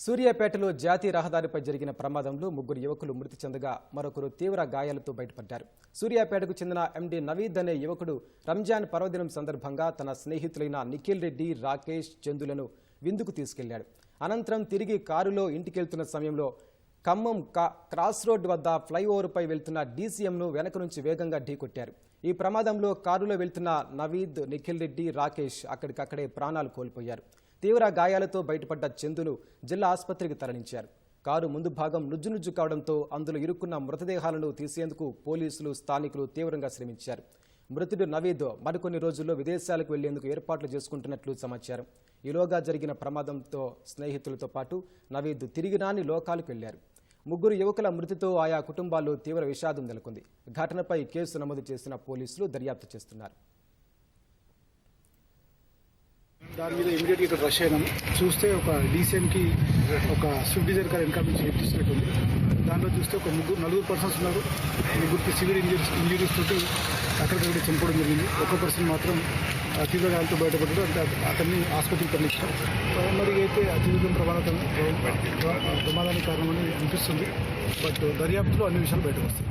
సూర్యాపేటలో జాతీయ రహదారిపై జరిగిన ప్రమాదంలో ముగ్గురు యువకులు మృతి చెందగా మరొకరు తీవ్ర గాయాలతో బయటపడ్డారు. సూర్యాపేటకు చెందిన ఎండి నవీద్ అనే యువకుడు రంజాన్ పర్వదినం సందర్భంగా తన స్నేహితులైన నిఖిల్ రెడ్డి రాకేష్ చందులను విందుకు తీసుకెళ్ళాడు. అనంతరం తిరిగి కారులో ఇంటికెళ్తున్న సమయంలో ఖమ్మం కా- క్రాస్ రోడ్ వద్ద ఫ్లైఓవర్పై వెళ్తున్న డీసీఎంను వెనక నుంచి వేగంగా ఢీకొట్టారు ఈ ప్రమాదంలో కారులో వెళ్తున్న నవీద్ నిఖిల్ రెడ్డి రాకేష్ అక్కడికక్కడే ప్రాణాలు కోల్పోయారు. తీవ్ర గాయాలతో బయటపడ్డ చందును జిల్లా ఆసుపత్రికి తరలించారు. కారు ముందు భాగం నుజ్జునుజ్జు కావడంతో అందులో ఇరుక్కున్న మృతదేహాలను తీసేందుకు పోలీసులు స్థానికులు తీవ్రంగా శ్రమించారు. మృతుడు నవీద్ మరికొన్ని రోజుల్లో విదేశాలకు వెళ్ళేందుకు ఏర్పాట్లు చేసుకుంటున్నట్లు సమాచారం. ఈలోగా జరిగిన ప్రమాదంతో స్నేహితులతో పాటు నవీద్ తిరిగి రాని లోకాలకు వెళ్ళారు. ముగ్గురు యువకుల మృతితో ఆయా కుటుంబాల్లో తీవ్ర విషాదం నెలకొంది. ఘటనపై కేసు నమోదు చేసిన పోలీసులు దర్యాప్తు చేస్తున్నారు. దాని మీద ఇమీడియట్గా ఇక్కడ రష్ అయినాము. చూస్తే ఒక డీసీఎంకి ఒక స్విఫ్ట్ డిజైర్ కార్ వెనకాల నుంచి హిట్ ఉంది దాంట్లో చూస్తే ఒక ముగ్గురు నలుగురు పర్సన్స్ ఉన్నారు. ముగ్గురికి సివిల్ ఇంజరీస్ ఇంజరీస్ తోటి అక్కడికక్కడ చనిపోవడం జరిగింది. ఒక పర్సన్ మాత్రం తీవ్రగాలతో తీవ్ర గాయాలతో బయటపడ్డాడు. అంటే అతన్ని ఆసుపత్రికి తరలించాం మరి అయితే అతివేగం ప్రమాదం ప్రమాదానికి కారణమని అనిపిస్తుంది. బట్ దర్యాప్తులో అన్ని విషయాలు బయటకు వస్తాయి.